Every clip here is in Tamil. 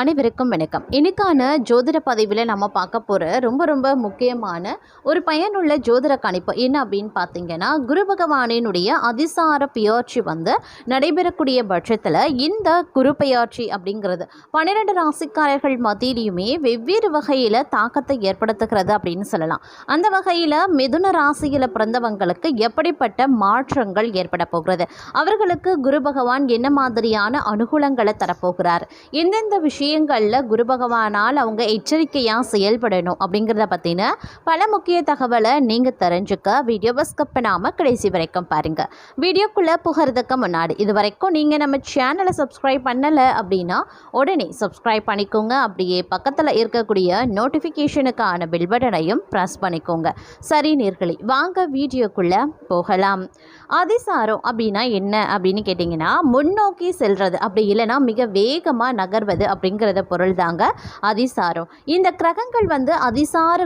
அனைவருக்கும் வணக்கம். இன்னைக்கான ஜோதிட பதிவில் நம்ம பார்க்க போகிற ரொம்ப ரொம்ப முக்கியமான ஒரு பயனுள்ள ஜோதிட கணிப்பு என்ன அப்படின்னு பார்த்தீங்கன்னா குரு பகவானினுடைய அதிசார பெயர்ச்சி வந்து நடைபெறக்கூடிய பட்சத்தில் இந்த குரு பெயர்ச்சி அப்படிங்கிறது பன்னிரெண்டு ராசிக்காரர்கள் மத்தியிலையுமே வெவ்வேறு வகையில் தாக்கத்தை ஏற்படுத்துகிறது அப்படின்னு சொல்லலாம். அந்த வகையில் மிதுன ராசியில் பிறந்தவங்களுக்கு எப்படிப்பட்ட மாற்றங்கள் ஏற்பட போகிறது? அவர்களுக்கு குரு பகவான் என்ன மாதிரியான அனுகூலங்களை தரப்போகிறார்? எந்தெந்த விஷயம் விஷயங்களில் குரு பகவானால் அவங்க எச்சரிக்கையாக செயல்படணும் அப்படிங்கிறத பற்றின பல முக்கிய தகவலை நீங்கள் தெரிஞ்சுக்க வீடியோவை ஸ்கிப் பண்ணாமல் கடைசி வரைக்கும் பாருங்கள் வீடியோக்குள்ளே புகிறதுக்கு முன்னாடி இது வரைக்கும் நீங்கள் நம்ம சேனலை சப்ஸ்கிரைப் பண்ணலை அப்படின்னா உடனே சப்ஸ்கிரைப் பண்ணிக்கோங்க. அப்படியே பக்கத்தில் இருக்கக்கூடிய நோட்டிஃபிகேஷனுக்கான பில் பட்டனையும் ப்ரெஸ் பண்ணிக்கோங்க. சரி நேர்களே வாங்க வீடியோக்குள்ளே போகலாம். அதிசாரம் அப்படின்னா என்ன அப்படின்னு கேட்டிங்கன்னா முன்னோக்கி செல்வது அப்படி இல்லைன்னா மிக வேகமாக நகர்வது அப்படிங்கிறத பொருள் தாங்க அதிசாரம். இந்த கிரகங்கள் வந்து அதிசார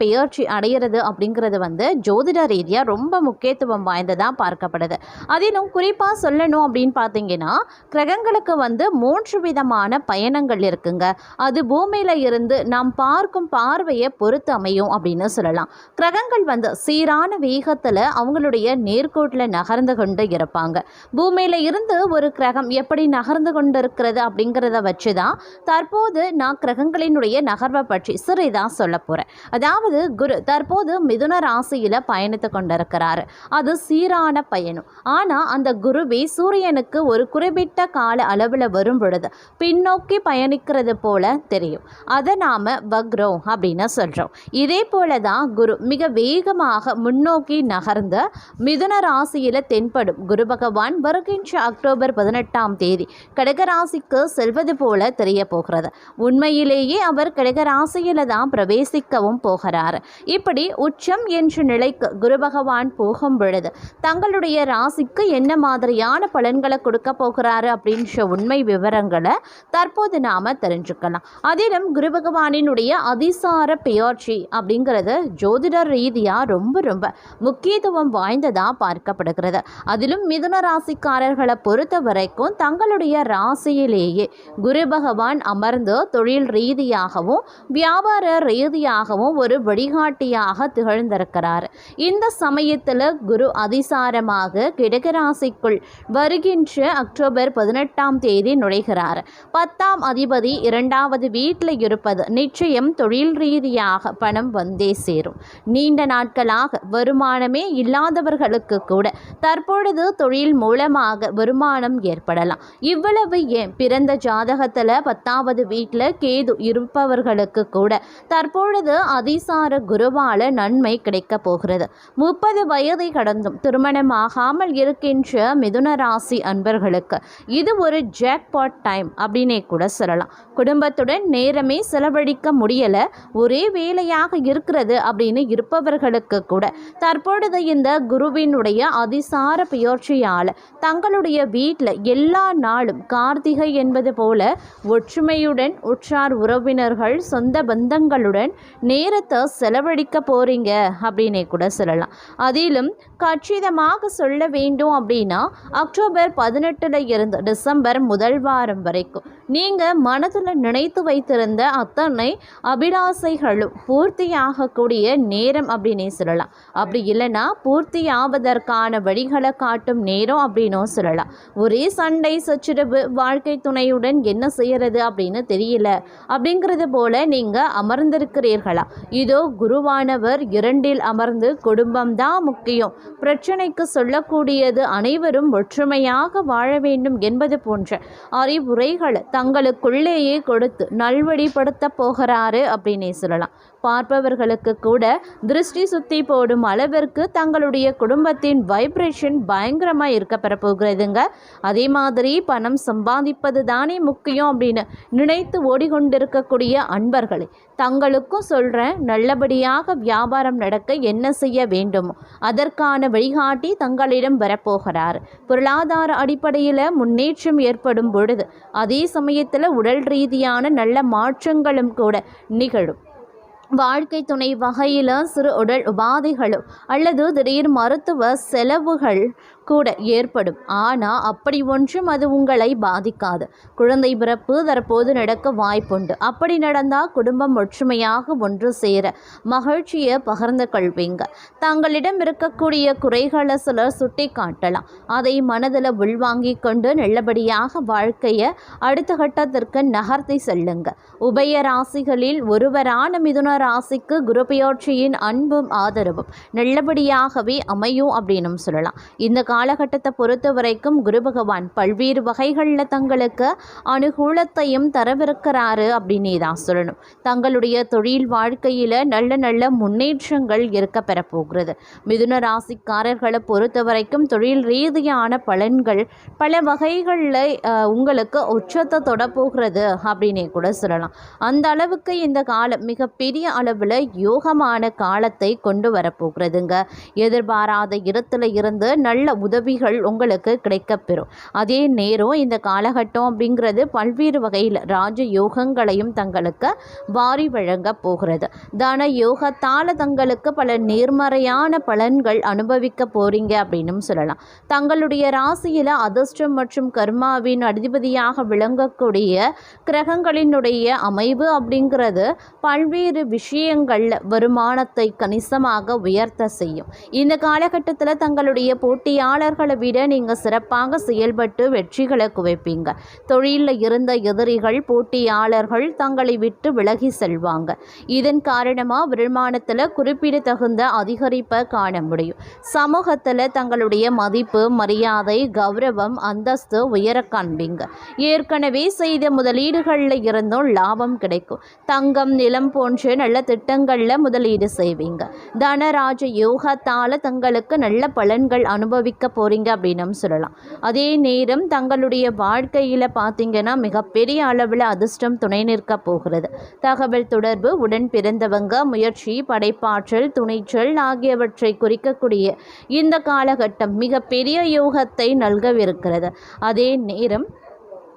பெயர்ச்சி அடையிறது அப்படிங்கிறது வந்து ஜோதிட ரீதியாக ரொம்ப முக்கியத்துவம் வாய்ந்ததாக பார்க்கப்படுது. அதிலும் குறிப்பாக சொல்லணும் அப்படின்னு பார்த்தீங்கன்னா கிரகங்களுக்கு வந்து மூன்று விதமான பயணங்கள் இருக்குங்க. அது பூமியில் இருந்து நாம் பார்க்கும் பார்வையை பொறுத்து அமையும் அப்படின்னு சொல்லலாம். கிரகங்கள் வந்து சீரான வேகத்தில் அவங்களுடைய நேர்கோட்டில் நகர்ந்து கொண்டு இருப்பாங்க. பூமியில் இருந்து ஒரு கிரகம் எப்படி நகர்ந்து கொண்டு இருக்கிறது அப்படிங்கிறத வச்சு தான் தற்போது நான் கிரகங்களினுடைய நகர்வை பற்றி சிறிதான் சொல்ல போகிறேன் அதாவது குரு தற்போது மிதுன ராசியில் பயணித்து கொண்டிருக்கிறாரு. அது சீரான பயணம். ஆனால் அந்த குருவி சூரியனுக்கு ஒரு குறிப்பிட்ட கால அளவில் வரும் பொழுது பின்னோக்கி பயணிக்கிறது போல தெரியும். அதை நாம் வக்ரோ அப்படின்னு சொல்கிறோம் இதே போல தான் குரு மிக வேகமாக முன்னோக்கி நகர்ந்து மிதுன ராசியில் தென்படும். குரு பகவான் வருகின்ற அக்டோபர் பதினெட்டாம் தேதி கடகராசிக்கு செல்வது போல தெரிய போகிறது உண்மையிலேயே அவர் கடகராசியில் தான் பிரவேசிக்கவும் போகிறார். இப்படி உச்சம் என்ற நிலைக்கு குரு பகவான் போகும் பொழுது தங்களுடைய ராசிக்கு என்ன மாதிரியான பலன்களை கொடுக்க போகிறாரு அப்படின்ற உண்மை விவரங்களை தற்போது நாம் தெரிஞ்சுக்கலாம். அதிலும் குரு பகவானினுடைய அதிசார பெயர்ச்சி அப்படிங்கிறது ஜோதிட ரீதியாக ரொம்ப ரொம்ப முக்கியத்துவம் வாய்ந்ததாக பார்க்கப்படுகிறது. அதிலும் மிதுன ராசிக்காரர்களை பொறுத்த வரைக்கும் தங்களுடைய ராசியிலேயே குரு பகவான் அமர்ந்து தொழில் ரீதியாகவும் வியாபார ரீதியாகவும் ஒரு வழிகாட்டியாக திகழ்ந்திருக்கிறார். இந்த சமயத்தில் குரு அதிசாரமாக கிடகராசிக்குள் வருகின்ற அக்டோபர் பதினெட்டாம் தேதி நுழைகிறார். பத்தாம் அதிபதி இரண்டாவது வீட்டில் இருப்பது நிச்சயம் தொழில் ரீதியாக பணம் வந்தே சேரும். நீண்ட நாட்களாக வருமானமே இல்லாதவர்களுக்கு கூட தற்பொழுது தொழில் மூலமாக வருமானம் ஏற்படலாம். இவ்வளவு ஏன்? பிறந்த ஜாதகத்தில் பத்தாவது வீட்டில் கேது இருப்பவர்களுக்கு கூட தற்பொழுது அதிசார குருவால நன்மை கிடைக்கப் போகிறது. முப்பது வயதை கடந்தும் திருமணமாகாமல் இருக்கின்ற மிதுன ராசி அன்பர்களுக்கு இது ஒரு ஜாக்பாட் டைம் அப்படின்னே கூட சொல்லலாம். குடும்பத்துடன் நேரமே செலவழிக்க முடியல ஒரே வேலையாக இருக்கிறது அப்படின்னு இருப்பவர்களுக்கு கூட தற்பொழுது இந்த குருவினுடைய அதிசார பெயர்ச்சியால் தங்களுடைய வீட்டில் எல்லா நாளும் கார்த்திகை என்பது போல ஒற்றுமையுடன் உற்றார் உறவினர்கள் சொந்த பந்தங்களுடன் நேரத்தை செலவழிக்க போகிறீங்க அப்படின்னே கூட சொல்லலாம். அதிலும் கச்சிதமாக சொல்ல வேண்டும் அப்படின்னா அக்டோபர் பதினெட்டில் இருந்து டிசம்பர் முதல் வாரம் வரைக்கும். நீங்கள் மனதில் நினைத்து வைத்திருந்த அத்தனை அபிலாசைகளும் பூர்த்தியாகக்கூடிய நேரம் அப்படின்னே சொல்லலாம். அப்படி இல்லைன்னா பூர்த்தி ஆவதற்கான வழிகளை காட்டும் நேரம் அப்படின்னும் சொல்லலாம். ஒரே சண்டை சச்சரவு வாழ்க்கை துணையுடன் என்ன செய்கிறது செய்யறது அப்படின்னு தெரியல. அப்படிங்கிறது போல நீங்கள் அமர்ந்திருக்கிறீர்களா? இதோ குருவானவர் இரண்டில் அமர்ந்து குடும்பம்தான் முக்கியம். பிரச்சனைக்கு சொல்லக்கூடியது அனைவரும் ஒற்றுமையாக வாழ வேண்டும் என்பது போன்ற அறிவுரைகளை தங்களுக்குள்ளேயே கொடுத்து நல்வழிப்படுத்த போகிறாரு அப்படின்னே சொல்லலாம். பார்ப்பவர்களுக்கு கூட திருஷ்டி சுத்தி போடும் அளவிற்கு தங்களுடைய குடும்பத்தின் வைப்ரேஷன் பயங்கரமாக இருக்க போகிறதுங்க. அதே மாதிரி பணம் சம்பாதிப்பது தானே முக்கியம் அப்படின்னு நினைத்து ஓடிக்கொண்டிருக்கக்கூடிய அன்பர்களே தங்களுக்கும் சொல்கிறேன் நல்லபடியாக வியாபாரம் நடக்க என்ன செய்ய வேண்டுமோ? அதற்கான வழிகாட்டி தங்களிடம் வரப்போகிறார் பொருளாதார அடிப்படையில் முன்னேற்றம் ஏற்படும் பொழுது அதே சமயத்தில் உடல் ரீதியான நல்ல மாற்றங்களும் கூட நிகழும். வாழ்க்கை துணை வகையில் சிறு உடல் உபாதைகளோ அல்லது திடீர் மருத்துவ செலவுகள் கூட ஏற்படும். ஆனால் அப்படி ஒன்றும் அது உங்களை பாதிக்காது. குழந்தை பிறப்பு தற்போது நடக்க வாய்ப்புண்டு. அப்படி நடந்தால் குடும்பம் ஒற்றுமையாக ஒன்று சேர மகிழ்ச்சியை பகிர்ந்து கொள்வீங்க. தங்களிடம் இருக்கக்கூடிய குறைகளை சிலர் சுட்டி காட்டலாம் அதை மனதில் உள்வாங்கி கொண்டு நல்லபடியாக வாழ்க்கையை அடுத்த கட்டத்திற்கு நகர்த்தி செல்லுங்க. உபய ராசிகளில் ஒருவரான மிதுன ராசிக்கு குரு அன்பும் ஆதரவும். நல்லபடியாகவே அமையும் அப்படின்னும் சொல்லலாம். இந்த காலகட்டத்தை பொறுத்த வரைக்கும் குரு பகவான் பல்வேறு வகைகளில் தங்களுக்கு அனுகூலத்தையும் தரவிருக்கிறாரு அப்படின்னே தான் சொல்லணும். தங்களுடைய தொழில் வாழ்க்கையில் நல்ல நல்ல முன்னேற்றங்கள் இருக்க பெறப்போகிறது. மிதுன ராசிக்காரர்களை பொறுத்த வரைக்கும் தொழில் ரீதியான பலன்கள் பல வகைகளில் உங்களுக்கு உச்சத்தை தொடப்போகிறது அப்படின்னே கூட சொல்லலாம். அந்த அளவுக்கு இந்த காலம் மிகப்பெரிய அளவில் யோகமான காலத்தை கொண்டு வரப்போகிறதுங்க. எதிர்பாராத இடத்துல இருந்து நல்ல உதவிகள் உங்களுக்கு கிடைக்கப்பெறும். அதே நேரம் இந்த காலகட்டம் அப்படிங்கிறது பல்வேறு வகையில் ராஜ யோகங்களையும் தங்களுக்கு வாரி வழங்க போகிறது. தன யோகத்தால் தங்களுக்கு பல நேர்மறையான பலன்கள் அனுபவிக்க போறீங்க அப்படின்னும் சொல்லலாம். தங்களுடைய ராசியில் அதிர்ஷ்டம் மற்றும் கர்மாவின் அதிபதியாக விளங்கக்கூடிய கிரகங்களினுடைய அமைவு அப்படிங்கிறது பல்வேறு விஷயங்களில் வருமானத்தை கணிசமாக உயர்த்த செய்யும். இந்த காலகட்டத்தில் தங்களுடைய போட்டியாளர்களை விட நீங்கள் சிறப்பாக செயல்பட்டு வெற்றிகளை குவிப்பீங்க. தொழிலில் இருந்த எதிரிகள் போட்டியாளர்கள் தங்களை விட்டு விலகி செல்வாங்க. இதன் காரணமாக வருமானத்தில் குறிப்பிடத்தகுந்த அதிகரிப்பை காண முடியும். சமூகத்தில் தங்களுடைய மதிப்பு மரியாதை கௌரவம் அந்தஸ்து உயர காண்பீங்க. ஏற்கனவே செய்த முதலீடுகளில் இருந்தும் லாபம் கிடைக்கும். தங்கம் நிலம் போன்ற நல்ல திட்டங்களில் முதலீடு செய்வீங்க. தனராஜ யோகத்தால் தங்களுக்கு நல்ல பலன்கள் அனுபவிக்க போறீங்க அப்படின்னு சொல்லலாம். அதே நேரம் தங்களுடைய வாழ்க்கையில் பார்த்தீங்கன்னா மிகப்பெரிய அளவில் அதிர்ஷ்டம் துணை நிற்க போகிறது. தகவல் தொடர்பு உடன் பிறந்தவங்க முயற்சி படைப்பாற்றல் துணைச்சல் ஆகியவற்றை குறிக்கக்கூடிய இந்த காலகட்டம் மிகப்பெரிய யோகத்தை நல்கவிருக்கிறது. அதே நேரம்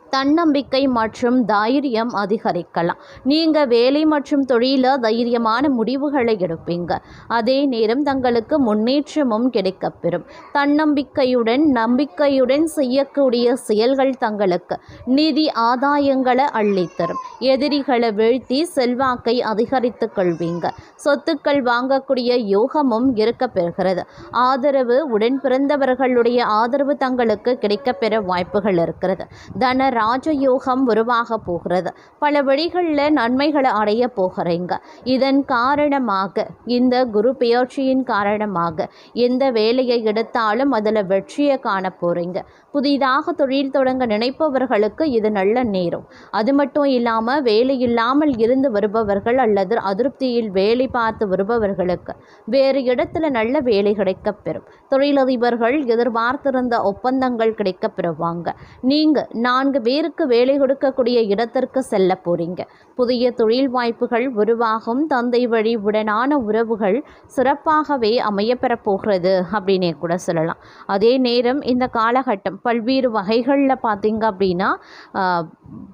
தன்னம்பிக்கை மற்றும் தைரியம் அதிகரிக்கலாம். நீங்கள் வேலை மற்றும் தொழிலில் தைரியமான முடிவுகளை எடுப்பீங்க. அதே நேரம் தங்களுக்கு முன்னேற்றமும் கிடைக்கப்பெறும். தன்னம்பிக்கையுடன் நம்பிக்கையுடன் செய்யக்கூடிய செயல்கள் தங்களுக்கு நிதி ஆதாயங்களை அள்ளித்தரும். எதிரிகளை வீழ்த்தி செல்வாக்கை அதிகரித்துக் கொள்வீங்க. சொத்துக்கள் வாங்கக்கூடிய யோகமும் இருக்க பெறுகிறது ஆதரவு உடன் பிறந்தவர்களுடைய ஆதரவு தங்களுக்கு கிடைக்கப்பெற வாய்ப்புகள் இருக்கிறது. தன ராஜயோகம் உருவாக போகிறது. பல வழிகளில் நன்மைகளை அடைய போகிறீங்க. இதன் காரணமாக இந்த குரு பெயர்ச்சியின் காரணமாக எந்த வேலையை எடுத்தாலும் அதில் வெற்றியை காண போகிறீங்க புதிதாக தொழில் தொடங்க நினைப்பவர்களுக்கு இது நல்ல நேரம். அது மட்டும் இல்லாமல் வேலை இல்லாமல் இருந்து வருபவர்கள் அல்லது அதிருப்தியில் வேலை பார்த்து வருபவர்களுக்கு வேறு இடத்துல நல்ல வேலை கிடைக்கப்பெறும் தொழிலதிபர்கள் எதிர்பார்த்திருந்த ஒப்பந்தங்கள் கிடைக்கப்பெறுவாங்க நீங்கள் நான்கு பேருக்கு வேலை கொடுக்கக்கூடிய இடத்திற்கு செல்ல போறீங்க. புதிய தொழில் வாய்ப்புகள் உருவாகும். தந்தை வழி உடனான உறவுகள் சிறப்பாகவே அமையப்பெறப் போகிறது அப்படின்னே கூட சொல்லலாம். அதே நேரம் இந்த காலகட்டம் பல்வேறு வகைகளில் பார்த்தீங்க அப்படின்னா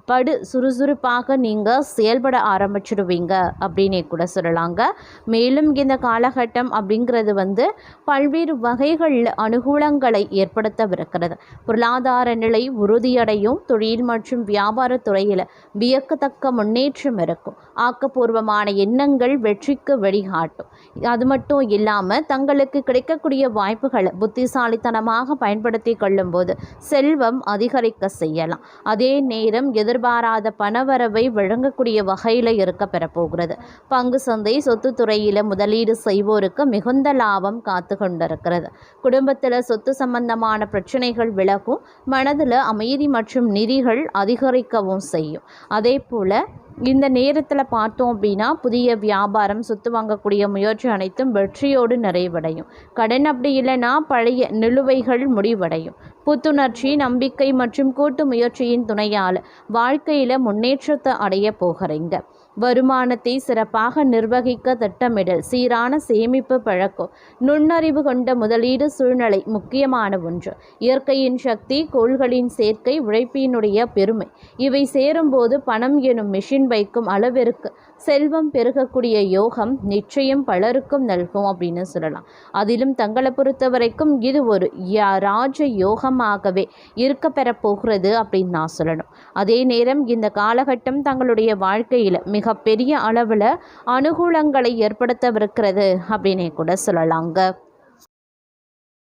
படு சுறுசுறுப்பாக நீங்கள் செயல்பட ஆரம்பிச்சிடுவீங்க அப்படின்னே கூட சொல்லலாங்க. மேலும் இந்த காலகட்டம் அப்படிங்கிறது வந்து பல்வேறு வகைகளில் அனுகூலங்களை ஏற்படுத்தவிருக்கிறது. பொருளாதார நிலை உறுதியடையும் தொழில் மற்றும் வியாபாரத் துறையில் வியக்கத்தக்க முன்னேற்றம் இருக்கும். ஆக்கப்பூர்வமான எண்ணங்கள் வெற்றிக்கு வழிகாட்டும். அது மட்டும் இல்லாமல் தங்களுக்கு கிடைக்கக்கூடிய வாய்ப்புகளை புத்திசாலித்தனமாக பயன்படுத்தி கொள்ளும்போது செல்வம் அதிகரிக்க செய்யலாம். அதே நேரம் எதிர்பாராத பணவரவை வழங்கக்கூடிய வகையில் இருக்க பெறப்போகிறது. பங்கு சந்தை சொத்து துறையில் முதலீடு செய்வோருக்கு மிகுந்த லாபம் காத்து கொண்டிருக்கிறது. குடும்பத்தில் சொத்து சம்பந்தமான பிரச்சனைகள் விலகும். மனதில் அமைதி மற்றும் நிதி விதிகள் அதிகரிக்கவும் செய்யும். அதே போல் இந்த நேரத்தில் பார்த்தோம் அப்படின்னா புதிய வியாபாரம் சொத்து வாங்கக்கூடிய முயற்சி அனைத்தும் வெற்றியோடு நிறைவடையும். கடன் அப்படி இல்லைன்னா பழைய நிலுவைகள் முடிவடையும். புத்துணர்ச்சி நம்பிக்கை மற்றும் கூட்டு முயற்சியின் துணையால் வாழ்க்கையில் முன்னேற்றத்தை அடைய போகிறீங்க. வருமானத்தை சிறப்பாக நிர்வகிக்க திட்டமிடல் சீரான சேமிப்பு பழக்கம் நுண்ணறிவு கொண்ட முதலீடு சூழ்நிலை முக்கியமான ஒன்று. இயற்கையின் சக்தி கோள்களின் சேர்க்கை உழைப்பினுடைய பெருமை. இவை சேரும்போது பணம் எனும் மிஷின் வைக்கும் அளவிற்கு செல்வம் பெருகக்கூடிய யோகம் நிச்சயம் பலருக்கும் நல்கும் அப்படின்னு சொல்லலாம். அதிலும் தங்களை பொறுத்த வரைக்கும் இது ஒரு யா- ராஜ யோகமாகவே இருக்க பெறப் போகிறது அப்படின்னு நான் சொல்லணும். அதே நேரம் இந்த காலகட்டம் தங்களுடைய வாழ்க்கையில் மிகப்பெரிய அளவில் அனுகூலங்களை ஏற்படுத்தவிருக்கிறது அப்படின்னே கூட சொல்லலாங்க.